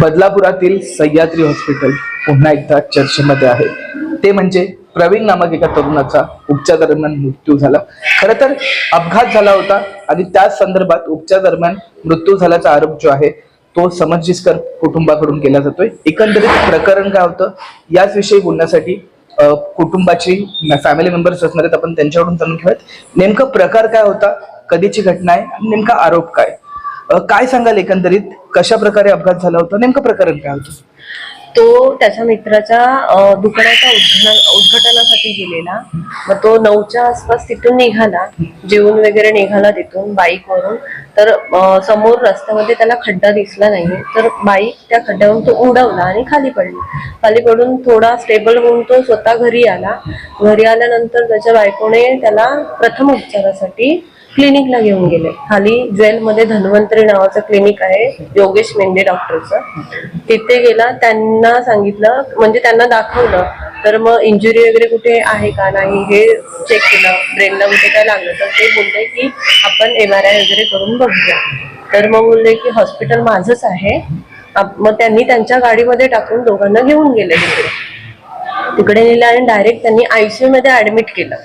बदलापुरातील Sahyadri hospital पुन्हा एकदा चर्चेमध्ये आहे. ते म्हणजे प्रवीण नामक एका तरुणाचा उपचार दरम्यान मृत्यू झाला. खर तर अपघात झाला होता आणि त्याच संदर्भात उपचार दरम्यान मृत्यू झाल्याचा आरोप जो आहे तो समजिस्कर कुटुंबाकडून केला जातोय. एकंदरीत प्रकरण काय होतं याच विषयी बोलण्यासाठी कुटुंबाची फॅमिली मेंबर्स असणार आहेत आपण त्यांच्याकडून जाणून घेऊयात. नेमकं प्रकार काय होता कधीची घटना आहे आणि नेमका आरोप काय? काय सांगाल एकंदरीत? कशा प्रकारे अपघात झाला होता? नेमकं प्रकरण काय होतं? तो त्याच्या मित्राच्या अं, दुकानाच्या उद्घाटना उद्घाटनासाठी गेलेला. मग तो नऊच्या आसपास तिथून निघाला. जेवून वगैरे निघाला तिथून बाईकवरून. तर अं, समोर रस्त्यामध्ये त्याला खड्डा दिसला नाही तर बाईक त्या खड्ड्यावरून तो उडवला आणि खाली पडला. खाली पडून थोडा स्टेबल होऊन तो स्वतः घरी आला. घरी आल्यानंतर त्याच्या बायकोने त्याला प्रथम उपचारासाठी क्लिनिकला घेऊन गेले. खाली ज्वेलमध्ये धन्वंतरी नावाचं क्लिनिक आहे योगेश मेंढे डॉक्टरचं. तिथे गेला त्यांना सांगितलं म्हणजे त्यांना दाखवलं तर मग इंजुरी वगैरे कुठे आहे का नाही हे चेक केलं. ब्रेनला कुठे काय लागलं तर ते बोलले की आपण एम आर आय वगैरे करून बघूया. तर मग बोलले की हॉस्पिटल माझंच आहे. मग त्यांनी त्यांच्या गाडीमध्ये टाकून दोघांना घेऊन गेले तिकडे. तिकडे नेलं आणि डायरेक्ट त्यांनी आयसीयू मध्ये ऍडमिट केलं.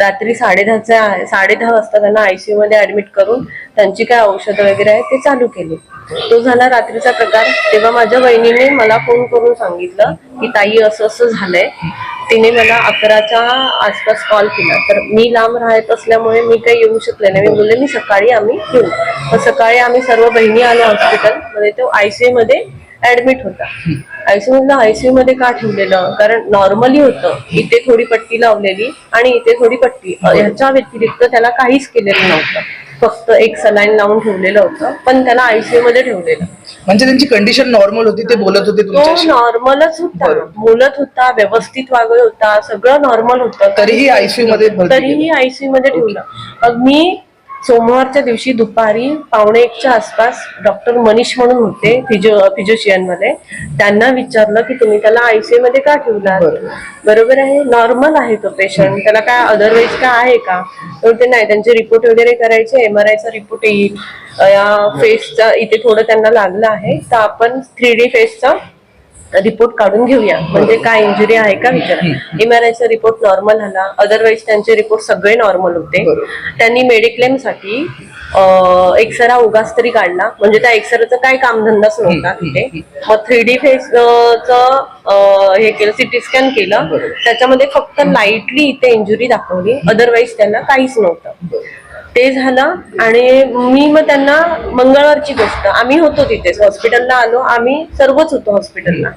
रात्री साडेदहाच्या साडे दहा वाजता त्यांना आयसीयू मध्ये ऍडमिट करून त्यांची काय औषधं वगैरे आहेत ते चालू केली. तो झाला रात्रीचा प्रकार. तेव्हा माझ्या बहिणीने मला फोन करून सांगितलं की ताई असं असं झालंय. तिने मला अकराच्या आसपास कॉल केला. तर मी लांब राहत असल्यामुळे मी काही येऊ शकले नाही. मी बोलले मी सकाळी आम्ही येऊ. सकाळी आम्ही सर्व बहिणी आलो हॉस्पिटल म्हणजे मध्ये तो आयसीयू मध्ये ऍडमिट होता. आयसीयू मधलं आयसीयू मध्ये का ठेवलेलं? कारण नॉर्मली होतं. इथे थोडी पट्टी लावलेली आणि इथे थोडी पट्टी. ह्याच्या व्यतिरिक्त त्याला काहीच केलेलं नव्हतं. फक्त एक सलाईन लावून ठेवलेलं होतं पण त्याला आयसीयू मध्ये ठेवलेलं. म्हणजे त्यांची कंडिशन नॉर्मल होती ते बोलत होते तो तुमच्याशी? नॉर्मलच होता. बोलत होता व्यवस्थित वागत होता सगळं नॉर्मल होतं. तरीही ICU मध्ये भरती तरीही आयसीयू मध्ये ठेवलं. मग मी सोमवारच्या दिवशी दुपारी पावणे एकच्या आसपास डॉक्टर मनीष म्हणून होते फिजिओ फिजिशियनमध्ये त्यांना विचारलं की तुम्ही त्याला आयसीयू मध्ये का ठेवला बरोबर. आहे नॉर्मल आहे तो पेशंट. त्याला काय अदरवाईज काय आहे का? तर ते नाही त्यांचे रिपोर्ट वगैरे करायचे एम आर आयचा रिपोर्ट येईल. फेसचा इथे थोडं त्यांना लागलं आहे. तर आपण थ्री डी फेसचा रिपोर्ट काढून घेऊया. म्हणजे काय इंजुरी आहे का विचार. एम आर आयचा रिपोर्ट नॉर्मल आला. अदरवाईज त्यांचे रिपोर्ट सगळे नॉर्मल होते. त्यांनी मेडिक्लेमसाठी एक्सरा उगाच तरी काढला. म्हणजे त्या एक्सराचं काय कामधंदाच नव्हता तिथे. मग थ्री डी फेस हे केलं सिटी स्कॅन केलं. त्याच्यामध्ये फक्त लाईटली इथे इंजुरी दाखवली. अदरवाईज त्यांना काहीच नव्हतं. ते झालं आणि मी मग त्यांना मंगळवारची गोष्ट आम्ही होतो तिथेच हॉस्पिटलला आलो आम्ही सर्वच होतो हॉस्पिटलला.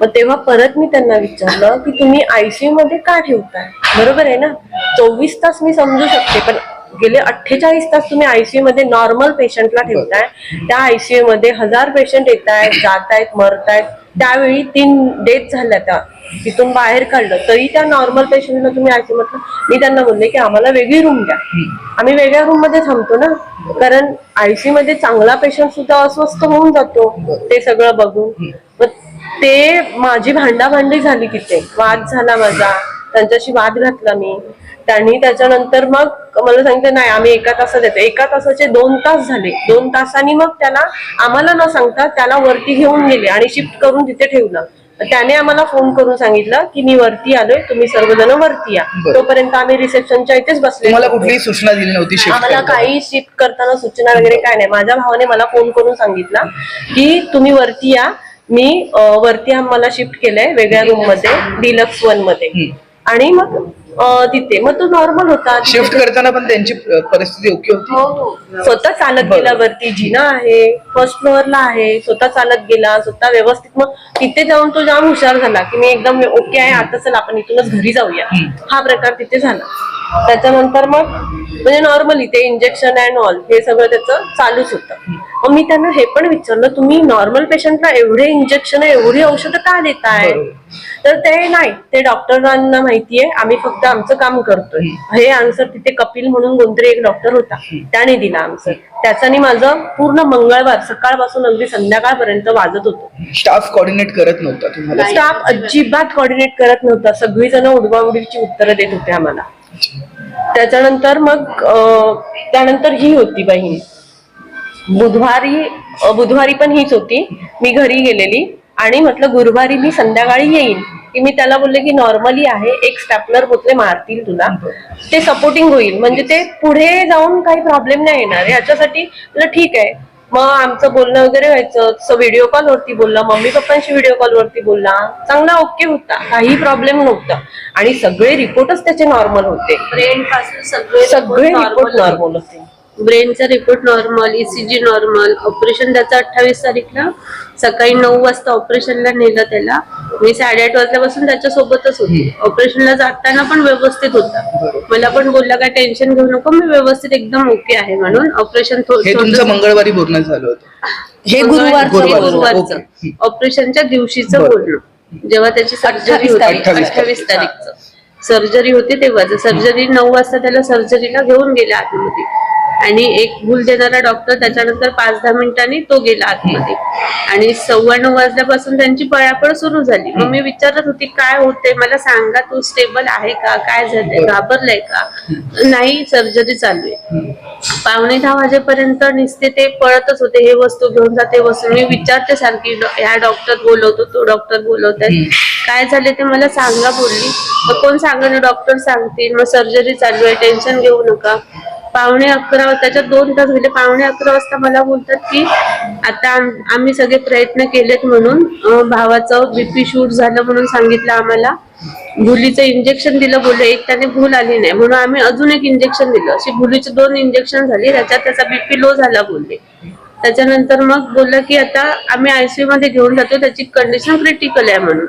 मग तेव्हा परत मी त्यांना विचारलं की तुम्ही आयसीयू मध्ये का ठेवताय? बरोबर आहे ना? चोवीस तास मी समजू शकते पण गेले अठ्ठेचाळीस तास तुम्ही आयसीयू मध्ये नॉर्मल पेशंटला ठेवताय. त्या आयसीयू मध्ये हजार पेशंट येत आहेत जात आहेत मरत आहेत त्यावेळी तीन डेथ झाल्या त्या. तिथून बाहेर काढलं तरी त्या नॉर्मल पेशंटला तुम्ही आयसीयू म्हटलं मी त्यांना बोलले की आम्हाला वेगळी रूम द्या. आम्ही वेगळ्या रूममध्ये थांबतो ना. कारण आयसी मध्ये चांगला पेशंट सुद्धा अस्वस्थ होऊन जातो ते सगळं बघून. मग ते माझी भांडाभांडी झाली तिथे. वाद झाला माझा. त्यांच्याशी वाद घातला मी. त्यांनी त्याच्यानंतर मग मला सांगितलं नाही आम्ही एका तासात येतो. एका तासाचे दोन तास झाले. दोन तासांनी मग त्याला आम्हाला न सांगता त्याला वरती घेऊन गेले आणि शिफ्ट करून तिथे ठेवलं. त्याने आम्हाला फोन करून सांगितलं की मी वरती आलोय तुम्ही सर्वजण वरती या बरं. तोपर्यंत आम्ही रिसेप्शनच्या इथेच बसले तुम्हाला कुठलीही सूचना दिली नव्हती shift आम्हाला करताना? काही शिफ्ट करताना सूचना वगैरे काय नाही माझ्या भावाने मला फोन करून सांगितलं की तुम्ही वरती या मी अं, वरती आम्हाला शिफ्ट केलंय वेगळ्या रूममध्ये डिलक्स वनमध्ये हम्म. आणि मग तिथे. मग तो नॉर्मल होता. शिफ्ट करताना पण त्यांची परिस्थिती ओके होती. हो हो. स्वतः चालत बरं. गेला वरती जिना आहे फर्स्ट फ्लोअरला आहे स्वतः चालत गेला स्वतः व्यवस्थित. मग तिथे जाऊन तो जाम हुशार झाला की मी एकदम ओके आहे आता चल आपण इथूनच घरी जाऊया. हा प्रकार तिथे झाला. त्याच्यानंतर मग म्हणजे नॉर्मली ते इंजेक्शन अँड ऑल हे सगळं त्याचं चालूच होतं. मग मी त्यांना हे पण विचारलं तुम्ही नॉर्मल पेशंटला एवढे इंजेक्शन एवढी औषधं का देताय. तर ते नाही ते डॉक्टरांना माहितीये आम्ही फक्त आमचं काम करतोय. हे आन्सर तिथे कपिल म्हणून कोणतरी एक डॉक्टर होता त्याने दिला आन्सर त्याच्यानी माझं पूर्ण मंगळवार सकाळपासून अगदी संध्याकाळपर्यंत वाजत होतं. स्टाफ कोऑर्डिनेट करत नव्हता तुम्हाला? स्टाफ अजिबात कोऑर्डिनेट करत नव्हता. सगळी जण उडवाउडीची उत्तरं देत होते आम्हाला. त्याच्यानंतर मग त्यानंतर ही होती बहीण. बुधवारी बुधवारी पण हीच होती. मी घरी गेलेली आणि म्हटलं गुरुवारी मी संध्याकाळी येईन. की मी त्याला बोलले की नॉर्मली आहे एक स्टॅपलर बोतले मारतील तुला. ते सपोर्टिंग होईल. म्हणजे ते पुढे जाऊन काही प्रॉब्लेम नाही येणार. याच्यासाठी ठीक आहे मग आमचं बोलणं वगैरे व्हायचं. तसं व्हिडिओ कॉल वरती बोलला. मम्मी पप्पांशी व्हिडिओ कॉल वरती बोलला. चांगला ओके होता. काही प्रॉब्लेम नव्हता. आणि सगळे रिपोर्टच त्याचे नॉर्मल होते. ब्रेन पासून सगळे सगळे रिपोर्ट नॉर्मल नॉर्मल होते. ब्रेनचा report normal ECG normal operation त्याचं अठ्ठावीस तारीखला. सकाळी नऊ वाजता ऑपरेशनला नेलं त्याला. मी साडेआठ वाजल्यापासून त्याच्या सोबतच होती. ऑपरेशनला जाताना पण व्यवस्थित होता. मला पण बोलला काय टेन्शन घेऊ नको मी व्यवस्थित एकदम ओके आहे म्हणून ऑपरेशन हे तुमचं मंगळवारी बोलणं झालं होतं. हे गुरुवारचं. ऑपरेशनच्या दिवशीचं. बोलणं. जेव्हा त्याची सर्जरी 28 होती. तारीख. अठ्ठावीस तारीखचं. सर्जरी होती तेव्हाच. सर्जरी नऊ वाजता त्याला सर्जरीला घेऊन गेले आतमध्ये. आणि एक भूल देणारा डॉक्टर त्याच्यानंतर पाच दहा मिनिटांनी तो गेला आतमध्ये. आणि सव्वा नऊ वाजल्यापासून त्यांची पळापळ सुरू झाली. मग मी विचारत होती काय होते मला सांगा तू स्टेबल आहे का? काय झालंय? घाबरलाय का? नाही सर्जरी चालू आहे. पावणे दहा वाजेपर्यंत नुसते ते पळतच होते. हे वस्तू घेऊन जा ते वस्तू. मी विचारते सारखी "डॉ- ह्या डॉक्टर बोलवतो तो डॉक्टर बोलवतात काय झाले ते मला सांगा बोलली. मग कोण सांगा डॉक्टर सांगतील. मग सर्जरी चालू आहे. टेन्शन घेऊ नका. पावणे अकरा त्याच्यात दोन तास म्हणजे पावणे अकरा वाजता मला बोलतात की आता आम्ही सगळे प्रयत्न केलेत म्हणून भावाचं बीपी शूट झालं म्हणून सांगितलं आम्हाला. भुलीचं इंजेक्शन दिलं बोलले. एक त्याने भूल आली नाही. म्हणून आम्ही अजून एक इंजेक्शन दिलं. अशी भुलीचे दोन इंजेक्शन झाली. त्याच्यात त्याचा बीपी लो झाला बोलले. त्याच्यानंतर मग बोललं की आता आम्ही आयसीयू मध्ये घेऊन जातो त्याची कंडिशन क्रिटिकल आहे म्हणून.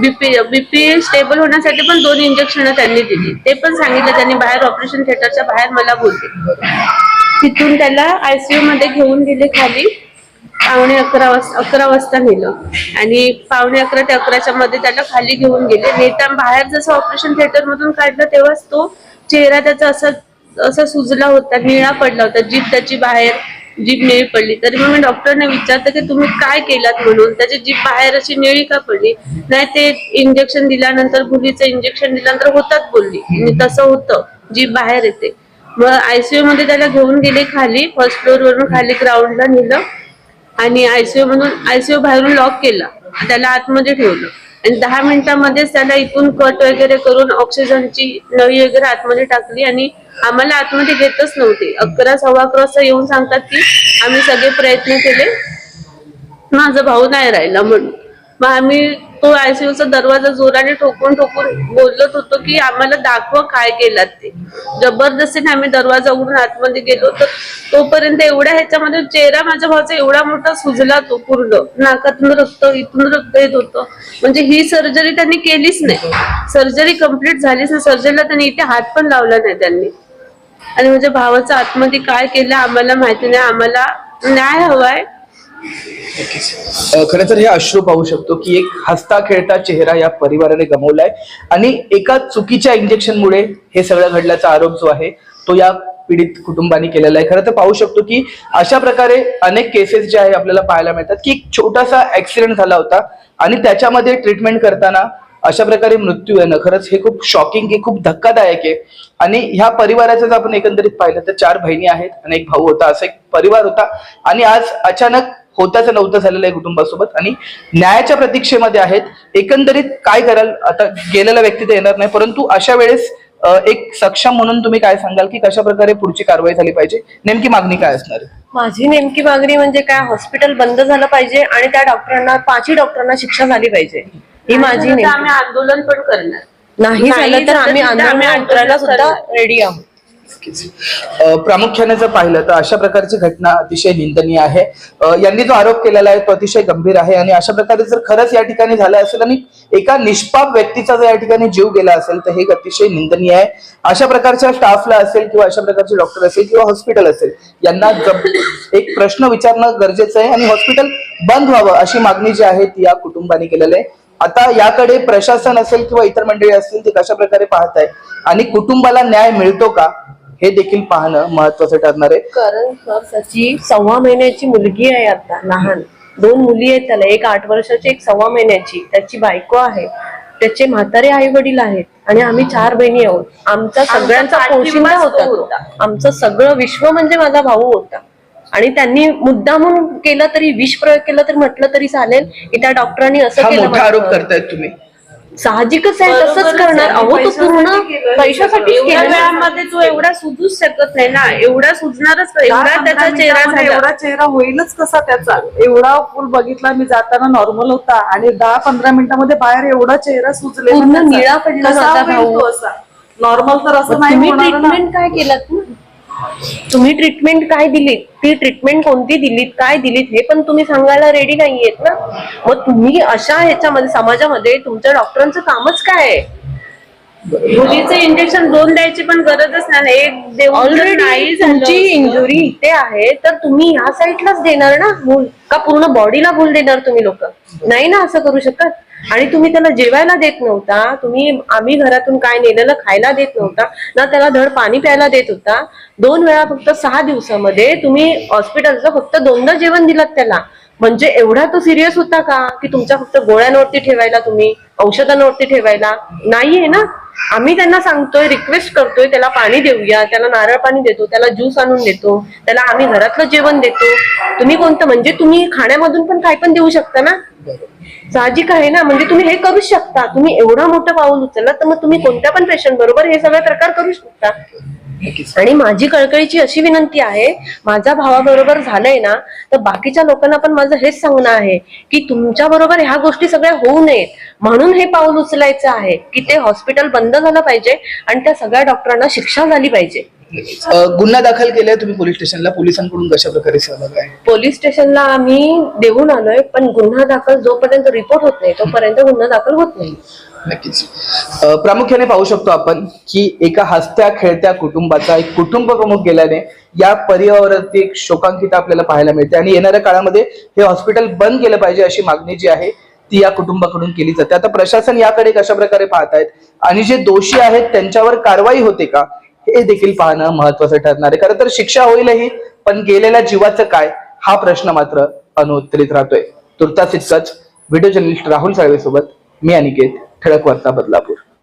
बीपी बीपी स्टेबल होण्यासाठी पण दोन इंजेक्शन त्यांनी दिली. ते पण सांगितलं त्यांनी बाहेर ऑपरेशन थिएटरच्या बाहेर मला बोलले. तिथून त्याला आयसीयू मध्ये घेऊन गेले खाली. पावणे अकरा वाजता अकरा वाजता नेलं आणि पावणे अकरा ते अकराच्या मध्ये त्याला खाली घेऊन गेले. नेता बाहेर जसं ऑपरेशन थिएटर मधून काढलं तेव्हाच तो चेहरा त्याचा असा असा सुजला होता निळा पडला होता. जीभ त्याची बाहेर जीभ निळी पडली. तरी मग मी डॉक्टरने विचारलं की तुम्ही काय केलात म्हणून? त्याची जीभ बाहेर अशी निळी का पडली? नाही ते इंजेक्शन दिल्यानंतर मुलीचं इंजेक्शन दिल्यानंतर होतात बोलली. आणि तसं होतं. जीभ बाहेर येते. मग आयसीयू मध्ये त्याला घेऊन गेले खाली फर्स्ट फ्लोअर वरून खाली ग्राउंडला नेलं. आणि आयसीयू मधून आयसीयू बाहेरून लॉक केला. त्याला आतमध्ये ठेवलं. आणि दहा मिनिटांमध्येच त्याला इथून कट वगैरे करून ऑक्सिजनची नळी वगैरे आतमध्ये टाकली आणि आम्हाला आतमध्ये घेतच नव्हते. अकरा सव्वा अकरा येऊन सांगतात की आम्ही सगळे प्रयत्न केले. माझा भाऊ नाही राहिला म्हणून. मग आम्ही तो आयसीयूचा दरवाजा जोराने ठोकून ठोकून बोलत होतो की आम्हाला दाखवा काय केलात ते. जबरदस्तीने आम्ही दरवाजा उघडून आतमध्ये गेलो तर तोपर्यंत एवढ्या ह्याच्यामध्ये चेहरा माझ्या भावाचा एवढा मोठा सुजला तो पूर्ण. नाकातून रक्त इथून रक्त येत होतं. म्हणजे ही सर्जरी त्यांनी केलीच नाही. सर्जरी कंप्लीट झालीच नाही. सर्जरीला त्यांनी इथे हात पण लावला नाही त्यांनी. आणि म्हणजे भावाचं आतमध्ये काय केलं आम्हाला माहिती नाही. आम्हाला न्याय हवाय. खरं तर हे अश्रू पाहू शकतो की एक हसता खेळता चेहरा या परिवाराने गमवलाय. आणि एका चुकीच्या इंजेक्शनमुळे हे सगळं घडल्याचा आरोप जो आहे तो या पीडित कुटुंबाने केलेला आहे. खरं तर पाहू शकतो की अशा प्रकारे अनेक केसेस जे आहे आपल्याला पाहायला मिळतात की एक छोटासा ऍक्सिडेंट झाला होता आणि त्याच्यामध्ये ट्रीटमेंट करताना अशा प्रकारे मृत्यू येणं खरंच हे खूप शॉकिंग आहे खूप धक्कादायक आहे. आणि ह्या परिवाराचं जर आपण एकंदरीत पाहिलं तर चार बहिणी आहेत आणि एक भाऊ होता असा एक परिवार होता. आणि आज अचानक होताच नव्हतं झालेलं आहे कुटुंबासोबत. आणि न्यायाच्या प्रतीक्षेमध्ये आहेत एकंदरीत काय कराल? आता गेलेला व्यक्ती तर येणार नाही परंतु अशा वेळेस एक सक्षम म्हणून तुम्ही काय सांगाल की कशा प्रकारे पुढची कारवाई झाली पाहिजे? नेमकी मागणी काय असणार माझी नेमकी मागणी म्हणजे काय हॉस्पिटल बंद झालं पाहिजे आणि त्या डॉक्टरांना पाचही डॉक्टरांना शिक्षा झाली पाहिजे. ही माझी आम्ही आंदोलन पण करणार. नाही झालं तर आम्ही आंदोलन करायला सुद्धा. रेडी आहोत. नक्कीच. प्रामुख्याने जर पाहिलं तर अशा प्रकारची घटना अतिशय निंदनीय आहे. यांनी जो आरोप केलेला आहे तो अतिशय गंभीर आहे आणि अशा प्रकारे जर खरंच या ठिकाणी झालं असेल आणि एका निष्पाप व्यक्तीचा जर या ठिकाणी जीव गेला असेल तर हे अतिशय निंदनीय आहे. अशा प्रकारच्या स्टाफला असेल किंवा अशा प्रकारचे डॉक्टर असेल किंवा हॉस्पिटल असेल यांना एक प्रश्न विचारणं गरजेचं आहे आणि हॉस्पिटल बंद व्हावं अशी मागणी जी आहे ती या कुटुंबाने केलेली आहे. आता याकडे प्रशासन असेल किंवा इतर मंडळी असतील ते कशा प्रकारे पाहत आहे आणि कुटुंबाला न्याय मिळतो का? हे देखील पाहणं महत्वाचं ठरणार आहे. कारण त्याची सव्वा महिन्याची मुलगी आहे आता लहान. दोन मुली आहेत त्याला एक आठ वर्षाची एक सव्वा महिन्याची. त्याची बायको आहे. त्याचे म्हातारे आई वडील आहेत. आणि आम्ही चार बहिणी आहोत. आमचा सगळ्यांचा पोशिंदा होता. तो. आमचं सगळं विश्व म्हणजे माझा भाऊ होता. आणि त्यांनी मुद्दामून केलं तरी विष प्रयोग केला तरी म्हटलं तरी चालेल की त्या डॉक्टरांनी असं हा केलं मोठा आरोप. करतायत तुम्ही. साहजिकच आहे तसंच करणार. अहो तो पूर्ण पैशासाठी केलं. एवढ्या वेळामध्ये तो एवढा सुजूच शकत नाही ना. एवढा सुजणारच. एवढा त्याचा चेहरा झाला. एवढा चेहरा होईलच कसा त्याचा? एवढा फुल बघितला मी जाताना नॉर्मल होता. आणि दहा पंधरा मिनिटामध्ये बाहेर एवढा चेहरा सुजले पूर्ण निळा पडला भाऊ. नॉर्मल तर असं नाही तुम्ही होणार ना. ट्रीटमेंट काय केलात ना तुम्ही ट्रीटमेंट काय दिलीत? ती ट्रीटमेंट कोणती दिलीत? काय दिलीत? हे पण तुम्ही सांगायला रेडी नाहीयेत ना? मग तुम्ही अशा ह्याच्यामध्ये समाजामध्ये तुमच्या डॉक्टरांचं कामच काय आहे? मुलीचं इंजेक्शन दोन द्यायची पण गरजच नाही. एक देऊन जर ऑलरेडी तुमची इंजुरी इथे आहे तर तुम्ही ह्या साईडलाच देणार ना? भूल. का पूर्ण बॉडीला भूल देणार तुम्ही लोक? नाही ना असं करू शकत? आणि तुम्ही त्याला जेवायला देत नव्हता तुम्ही आम्ही घरातून काय नेलेलं खायला देत नव्हता ना त्याला धड पाणी प्यायला देत होता. दोन वेळा फक्त सहा दिवसामध्ये तुम्ही हॉस्पिटलचं फक्त दोनदा जेवण दिलात त्याला. म्हणजे एवढा तो सिरियस होता का? की तुमच्या फक्त गोळ्यांवरती ठेवायला तुम्ही औषधांवरती ठेवायला? नाहीये ना. आम्ही त्यांना सांगतोय रिक्वेस्ट करतोय त्याला पाणी देऊया त्याला नारळ पाणी देतो त्याला ज्यूस आणून देतो त्याला आम्ही घरातलं जेवण देतो. तुम्ही कोणतं म्हणजे तुम्ही खाण्यामधून पण काय पण देऊ शकता ना? साहजिक आहे ना? म्हणजे तुम्ही हे करू शकता. तुम्ही एवढं मोठं पाऊल उचलला तर मग तुम्ही कोणत्या पण पेशंट बरोबर हे सगळे प्रकार करू शकता. आणि माझी कळकळीची अशी विनंती आहे माझ्या भावाबरोबर झालंय ना तर बाकीच्या लोकांना पण माझं हेच सांगणं आहे की तुमच्या बरोबर ह्या गोष्टी सगळ्या होऊ नयेत. म्हणून हे पाऊल उचलायचं आहे की ते हॉस्पिटल बंद झालं पाहिजे आणि त्या सगळ्या डॉक्टरांना शिक्षा झाली पाहिजे. गुन्हा दाखल केलाय तुम्ही पोलीस स्टेशनला. पोलिसांकडून कशा प्रकारे सहभाग आहे? पोलीस स्टेशनला आम्ही देऊन आलोय पण गुन्हा दाखल जोपर्यंत रिपोर्ट होत नाही तोपर्यंत गुन्हा दाखल होत नाही. नक्कीच. प्रामुख्याने पाहू शकतो आपण की एका हसत्या खेळत्या कुटुंबाचा एक कुटुंब प्रमुख गेल्याने या पर्यावरणावरती एक शोकांकिता आपल्याला पाहायला मिळते. आणि येणाऱ्या काळामध्ये हे हॉस्पिटल बंद केलं पाहिजे अशी मागणी जी आहे ती या कुटुंबाकडून केली जाते. आता प्रशासन याकडे कशा प्रकारे पाहत आहेत आणि जे दोषी आहेत त्यांच्यावर कारवाई होते का? हे देखील पाहणं महत्वाचं ठरणार आहे. खरं तर शिक्षा होईलही पण गेलेल्या जीवाचं काय? हा प्रश्न मात्र अनुत्तरित राहतोय. तुर्तास इतकंच. व्हिडिओ जर्नलिस्ट राहुल साळवे सोबत मी अनिकेत ठळक वार्ता बदलापूर.